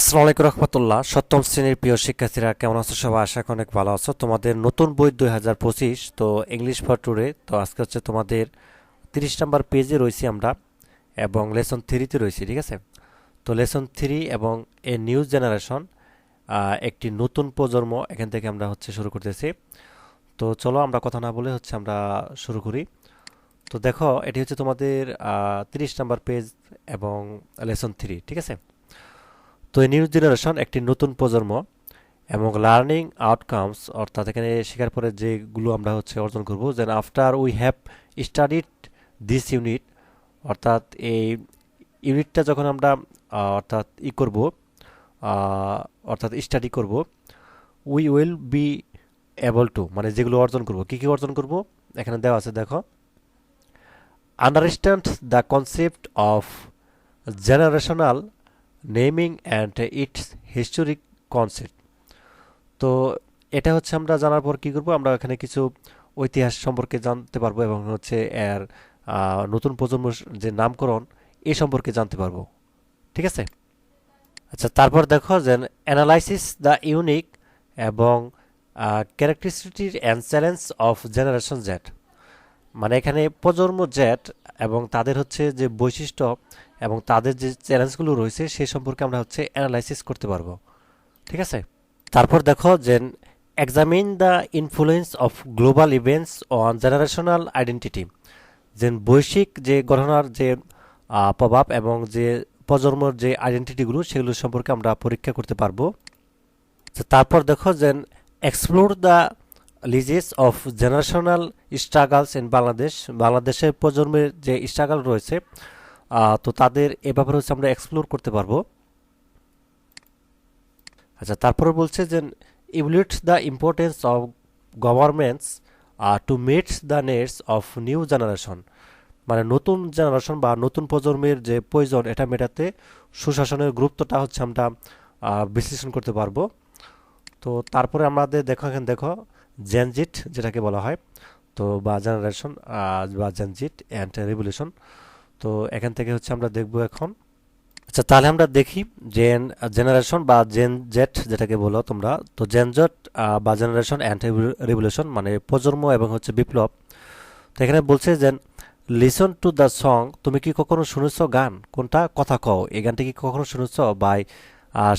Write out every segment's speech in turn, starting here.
আসসালামু আলাইকুম রহমতুল্লাহ। সপ্তম শ্রেণির প্রিয় শিক্ষার্থীরা কেমন আছো? সবাই আশা অনেক ভালো আছো। তোমাদের নতুন বই দুই হাজার পঁচিশ, তো ইংলিশ ফর টুডে তো আজকে হচ্ছে তোমাদের তিরিশ নাম্বার পেজে রয়েছি আমরা এবং লেসন থ্রিতে রয়েছি, ঠিক আছে? তো লেসন থ্রি এবং এ নিউজ জেনারেশন একটি নতুন প্রজন্ম এখান থেকে আমরা হচ্ছে শুরু করতেছি। তো চলো আমরা কথা না বলে হচ্ছে আমরা শুরু করি। তো দেখো, এটি হচ্ছে তোমাদের তিরিশ নাম্বার পেজ এবং লেসন থ্রি ঠিক আছে? তো এই নিউ জেনারেশন একটি নতুন প্রজন্ম এবং লার্নিং আউটকামস, অর্থাৎ এখানে শেখার পরে যেগুলো আমরা হচ্ছে অর্জন করব, যেন after we have studied this unit, অর্থাৎ এই ইউনিটটা যখন আমরা অর্থাৎ ই করব অর্থাৎ স্টাডি করব, we will be able to মানে যেগুলো অর্জন করব। কী কী অর্জন করব? এখানে দেওয়া আছে, দেখো। Understand the concept of generational naming and its historic concept তো এটা হচ্ছে আমরা জানার পর কী করব? আমরা এখানে কিছু ঐতিহাস সম্পর্কে জানতে পারব এবং হচ্ছে এর নতুন প্রজন্ম যে নামকরণ এই সম্পর্কে জানতে পারব। ঠিক আছে? আচ্ছা তারপর দেখো যে অ্যানালাইসিস দ্য ইউনিক এবং characteristic and challenge of generation Z মানে এখানে প্রজন্ম জেড এবং তাদের হচ্ছে যে বৈশিষ্ট্য এবং তাদের যে চ্যালেঞ্জগুলো রয়েছে, সে সম্পর্কে আমরা হচ্ছে অ্যানালাইসিস করতে পারব। ঠিক আছে? তারপর দেখো যে examine the influence of global events on generational identity যে বৈশ্বিক যে ঘটনার যে প্রভাব এবং যে প্রজন্মর যে আইডেন্টিটিগুলো সেগুলো সম্পর্কে আমরা পরীক্ষা করতে পারব। তারপর দেখো যে explore the legacies of generational struggles in Bangladesh বাংলাদেশের প্রজন্মের যে স্ট্রাগল রয়েছে তো তাদের এ ব্যাপারে হচ্ছে আমরা এক্সপ্লোর করতে পারব। আচ্ছা তারপরে বলছে যে evaluate the importance of governments to meet the needs of new generation মানে নতুন জেনারেশন বা নতুন প্রজন্মের যে প্রয়োজন, এটা মেটাতে সুশাসনের গুরুত্বটা হচ্ছে আমরা বিশ্লেষণ করতে পারব। তো তারপরে আমাদের দেখো, এখানে দেখো জেনজিট যেটাকে বলা হয়, তো বা জেনারেশন বা জেনজিট অ্যান্ড রেভলিউশন তো এখান থেকে হচ্ছে আমরা দেখব এখন। আচ্ছা তাহলে আমরা দেখি জেন জেনারেশন বা জেন জেট যেটাকে বলো তোমরা। তো জেনজট বা জেনারেশন অ্যান্ড রেভলিউশন মানে প্রজন্ম এবং হচ্ছে বিপ্লব। তো এখানে বলছে যে লিসন টু দ্য সং তুমি কি কখনো শুনেছ গান? কোনটা? কথা কও। এই গানটা কি কখনো শুনেছ? By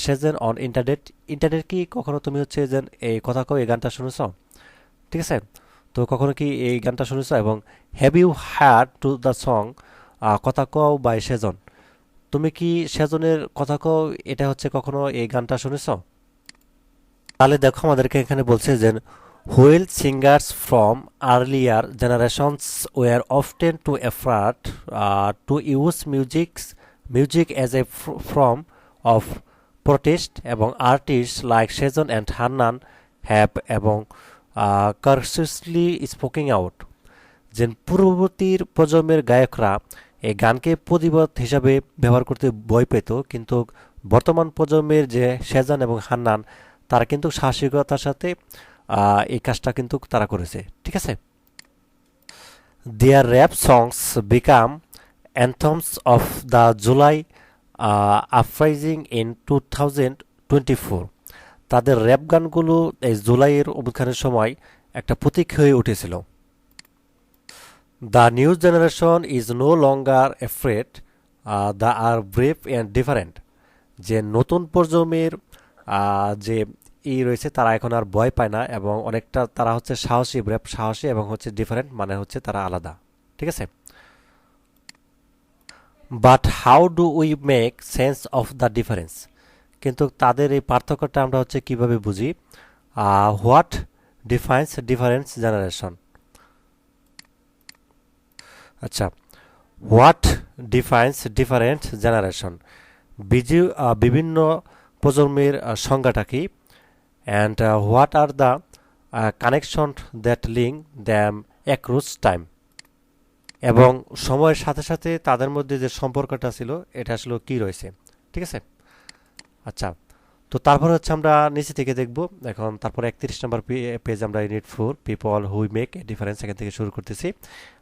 Shezan on internet internet কি কখনো তুমি হচ্ছে যে এই কথা কও, এই গানটা শুনেছ? ঠিক আছে? তো কখনো কি এই গানটা শুনেছ? এবং have you had to the song কথা কও বাই সেজন। তুমি কি সেজনের কথা কও? এটা হচ্ছে কখনো এই গানটা শুনেছ? তাহলে দেখো আমাদেরকে এখানে বলছে যে while singers from earlier generations were often to effort to use musics music as a from of protest এবং artist like Shezan and Hannan have এবং কার্সিসলি স্পোকিং আউট যে পূর্ববর্তীর প্রজন্মের গায়করা এই গানকে প্রতিবাদ হিসাবে ব্যবহার করতে ভয় পেত, কিন্তু বর্তমান প্রজন্মের যে সেজান এবং হান্নান, তারা কিন্তু সাহসিকতার সাথে এই কাজটা কিন্তু তারা করেছে। ঠিক আছে? Their rap songs became anthems of the July uprising in two thousand twenty four তাদের র্যাপ গানগুলো এই জুলাইয়ের অভ্যুত্থানের সময় একটা প্রতীক হয়ে উঠেছিল। The new generation is no longer afraid the are brave and different যে নতুন প্রজন্মের যে ই রয়েছে, তারা এখন আর ভয় পায় না এবং অনেকটা তারা হচ্ছে সাহসী ব্রেভ সাহসী এবং হচ্ছে ডিফারেন্ট মানে হচ্ছে তারা আলাদা। ঠিক আছে? But how do we make sense of the difference কিন্তু তাদের এই পার্থক্যটা আমরা হচ্ছে কীভাবে বুঝি? হোয়াট ডিফাইন্স ডিফারেন্স জেনারেশন আচ্ছা হোয়াট ডিফাইন্স ডিফারেন্ট জেনারেশন বিজি বিভিন্ন প্রজন্মের সংজ্ঞাটা কি? And what are the connection that link them across time এবং সময়ের সাথে সাথে তাদের মধ্যে যে সম্পর্কটা ছিল, এটা আসলে কি রয়েছে? ঠিক আছে? আচ্ছা তো তারপর হচ্ছে আমরা নিচে থেকে দেখব, এখন তারপর একত্রিশ নম্বর পেজ আমরা unit four people who make a difference এখান থেকে শুরু করতেছি।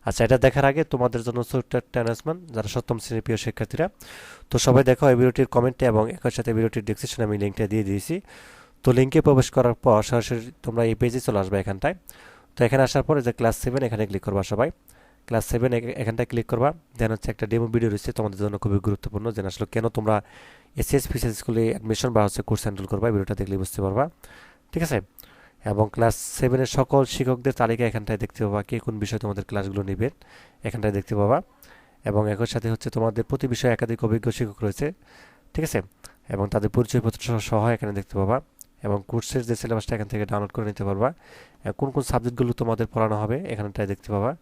আচ্ছা এটা দেখার আগে তোমাদের জন্য ছোট্ট একটা অ্যানাউন্সমেন্ট যারা সপ্তম শ্রেণির প্রিয় শিক্ষার্থীরা। তো সবাই দেখো এই ভিডিওটির কমেন্টে এবং একই সাথে ভিডিওটির ডিসক্রিপশনে আমি লিঙ্কটা দিয়ে দিয়েছি। তো লিঙ্কে প্রবেশ করার পর সরাসরি তোমরা এই পেজে চলে আসবে এখানটায়। তো এখানে আসার পরে যে ক্লাস সেভেন এখানে ক্লিক করবা সবাই। ক্লাস সেভেন এখানটায় ক্লিক করবা। দেন হচ্ছে একটা ডেমো ভিডিও রয়েছে তোমাদের জন্য খুবই গুরুত্বপূর্ণ যে আসলে কেন তোমরা এসএস ফিসিএস স্কুলে অ্যাডমিশন বা হচ্ছে কোর্স হ্যান্ডেল করবা ভিডিওটা দেখলে বুঝতে পারবা। ঠিক আছে? এবং ক্লাস সেভেনের সকল শিক্ষকদের তালিকা এখানটায় দেখতে পাবা, কে কোন বিষয়ে তোমাদের ক্লাসগুলো নেবেন এখানটায় দেখতে পাবা। এবং একই সাথে হচ্ছে তোমাদের প্রতি বিষয়ে একাধিক অভিজ্ঞ শিক্ষক রয়েছে। ঠিক আছে? এবং তাদের পরিচয়পত্র সহ এখানে দেখতে পাবা। এবং কোর্সের যে সিলেবাসটা এখান থেকে ডাউনলোড করে নিতে পারবা। কোন কোন সাবজেক্টগুলো তোমাদের পড়ানো হবে, এখানটায় দেখতে পাবা।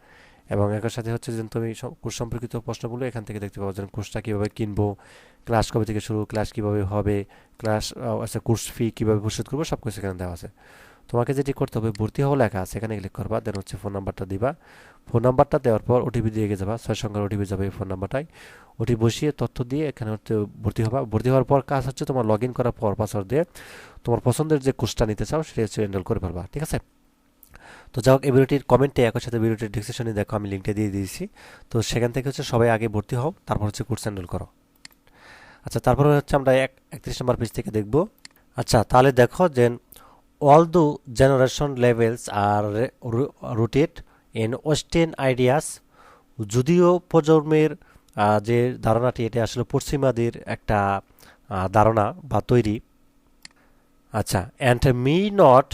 এবং একের সাথে হচ্ছে যে তুমি কোর্স সম্পর্কিত প্রশ্নগুলো এখান থেকে দেখতে পাবো যেন কোর্সটা কীভাবে কিনবো ক্লাস কবে থেকে শুরু ক্লাস কীভাবে হবে ক্লাস আচ্ছা কোর্স ফি কীভাবে পরিশোধ করব সব কিছু এখানে দেওয়া আছে। তোমাকে যেটি করতে হবে, ভর্তি হওয়া লেখা আছে, এখানে ক্লিক করবা দেন হচ্ছে ফোন নাম্বারটা দিবা। ফোন নাম্বারটা দেওয়ার পর ওটিপি দিয়ে যাবা, ছয় সংখ্যার ওটিপি যাবে এই ফোন নাম্বারটাই ওটি বসিয়ে তথ্য দিয়ে এখানে হচ্ছে ভর্তি হবা। ভর্তি হওয়ার পর কাজ হচ্ছে তোমার লগ ইন করার পর পাসওয়ার্ড দিয়ে তোমার পছন্দের যে কোর্সটা নিতে চাও, সেটা হচ্ছে এনরোল করে ফেলবা, ঠিক আছে? তো যাই হোক, এই ভিডিওটির কমেন্টে একই সাথে ভিডিওটির ডিসক্রিপশনে দেখো, আমি লিঙ্কটা দিয়ে দিয়েছি। তো সেখান থেকে হচ্ছে সবাই আগে ভর্তি হও, তারপর হচ্ছে কোর্স এনরোল করো। আচ্ছা তারপরে হচ্ছে আমরা এক, একত্রিশ নম্বর পেজ থেকে দেখব। আচ্ছা তাহলে দেখো যে all though generation levels are rooted in western ideas যদিও প্রজন্মের যে ধারণাটি, এটা আসলে পশ্চিমাদের একটা ধারণা বা তৈরি। আচ্ছা and may not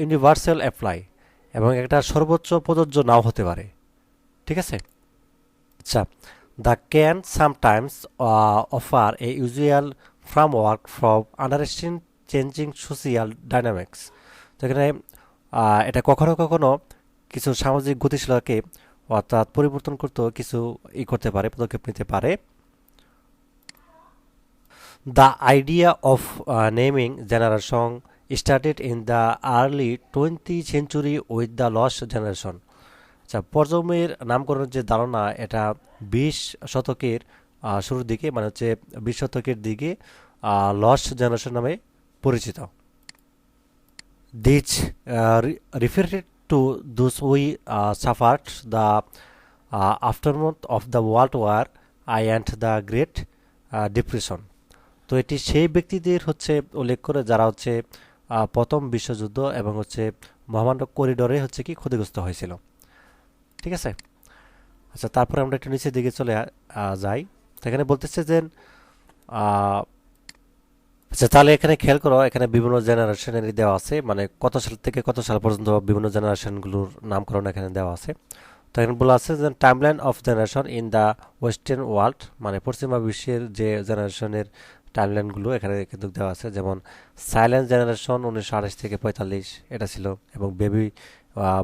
universal apply এবং একটা সর্বোচ্চ প্রযোজ্য নাও হতে পারে। ঠিক আছে? আচ্ছা the can sometimes offer a usual framework from understand changing social dynamics. তো এখানে এটা কখনো কখনো কিছু সামাজিক গতিশীলতাকে অর্থাৎ পরিবর্তন করতেও কিছু ই করতে পারে, পদক্ষেপ নিতে পারে। The idea of naming generation started in the early twenty century with the lost generation আচ্ছা প্রজন্মের নামকরণের যে ধারণা, এটা বিশ শতকের শুরুর দিকে মানে হচ্ছে বিশ শতকের দিকে লস জেনারেশন নামে পরিচিত। This referred to those who suffered the aftermath of the World War I and the Great Depression তো এটি সেই ব্যক্তিদের হচ্ছে উল্লেখ করে, যারা হচ্ছে প্রথম বিশ্বযুদ্ধ এবং হচ্ছে মহামান্য করিডরে হচ্ছে কি ক্ষতিগ্রস্ত হয়েছিল। ঠিক আছে? আচ্ছা তারপরে আমরা একটু নিচের দিকে চলে যাই। এখানে বলতেছে যে আচ্ছা তাহলে এখানে খেয়াল করো, এখানে বিভিন্ন জেনারেশনের দেওয়া আছে। মানে কত সাল থেকে কত সাল পর্যন্ত বিভিন্ন জেনারেশনগুলোর নামকরণ এখানে দেওয়া আছে। তো এখানে বলা আছে যে timeline of generation in the western world মানে পশ্চিমা বিশ্বের যে জেনারেশনের টাইমলাইনগুলো এখানে কিন্তু দেওয়া আছে, যেমন সাইলেন্স জেনারেশন উনিশশো আঠাশ থেকে পঁয়তাল্লিশ, এটা ছিল, এবং বেবি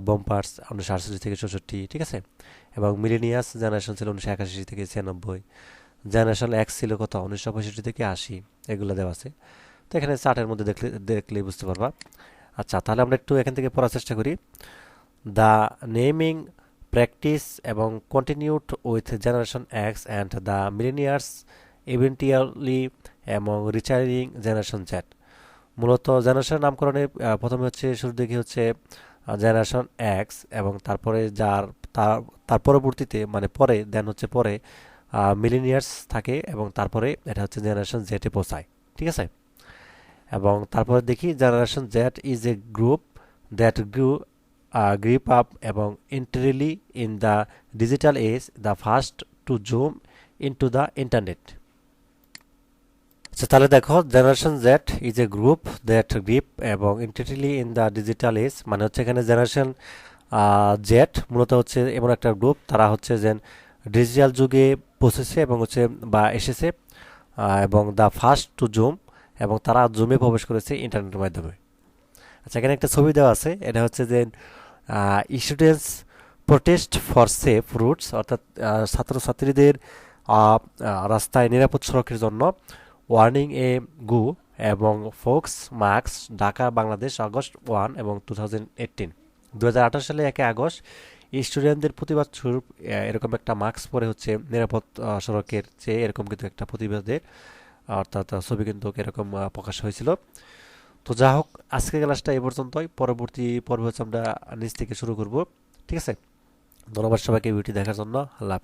বম্পার্স উনিশশো আটষট্টি থেকে চৌষট্টি, ঠিক আছে? এবং মিলেনিয়াস জেনারেশন ছিল উনিশশো একাশি থেকে ছিয়ানব্বই জেনারেশন এক্স ছিল কত? উনিশশো পঁয়ষট্টি থেকে আশি, এগুলো দেওয়া আছে। তো এখানে চার্টের মধ্যে দেখলে, দেখলেই বুঝতে পারবা। আচ্ছা তাহলে আমরা একটু এখান থেকে পড়ার চেষ্টা করি। দ্য নেমিং প্র্যাকটিস এবং continued with generation X and the millennials eventually এবং রিচার্জিং জেনারেশন চ্যাট মূলত জেনারেশন নামকরণে প্রথমে হচ্ছে শুরু দিকে হচ্ছে জেনারেশন এক্স এবং তারপরে যার, তার পরবর্তীতে মানে পরে দেন হচ্ছে পরে মিলিনিয়ার্স থাকে এবং তারপরে এটা হচ্ছে জেনারেশন জেটে পৌঁছায়। ঠিক আছে? এবং তারপরে দেখি generation Z is a group that grew grew up এবং entirely in the digital age the first to zoom in to the internet আচ্ছা তাহলে দেখো generation Z is a group that grew এবং entirely in the digital age মানে হচ্ছে এখানে generation Z মূলত হচ্ছে এমন একটা গ্রুপ তারা হচ্ছে যে ডিজিটাল যুগে পৌঁছেছে এবং হচ্ছে বা এসেছে এবং দ্য ফার্স্ট টু জুম এবং তারা জুমে প্রবেশ করেছে ইন্টারনেটের মাধ্যমে। আচ্ছা এখানে একটা ছবি দেওয়া আছে, এটা হচ্ছে যে students protest for safe roads অর্থাৎ ছাত্রছাত্রীদের রাস্তায় নিরাপদ সড়কের জন্য ওয়ার্নিং এ গু এবং folks marks Dhaka Bangladesh August one এবং টু থাউজেন্ড এইটিন দু হাজার আঠারো সালে একে আগস্ট স্টুডেন্টদের প্রতিবাদ স্বরূপ এরকম একটা মাস্ক পরে হচ্ছে নিরাপদ সড়কের চেয়ে এরকম কিন্তু একটা প্রতিবাদের, অর্থাৎ ছবি কিন্তু এরকম প্রকাশ হয়েছিল। তো যা হোক আজকের ক্লাসটা এই পর্যন্তই। পরবর্তী পর্ব হচ্ছে আমরা নিচ থেকে শুরু করব। ঠিক আছে? ধন্যবাদ সবাইকে ভিডিওটি দেখার জন্য। আল্লাহ।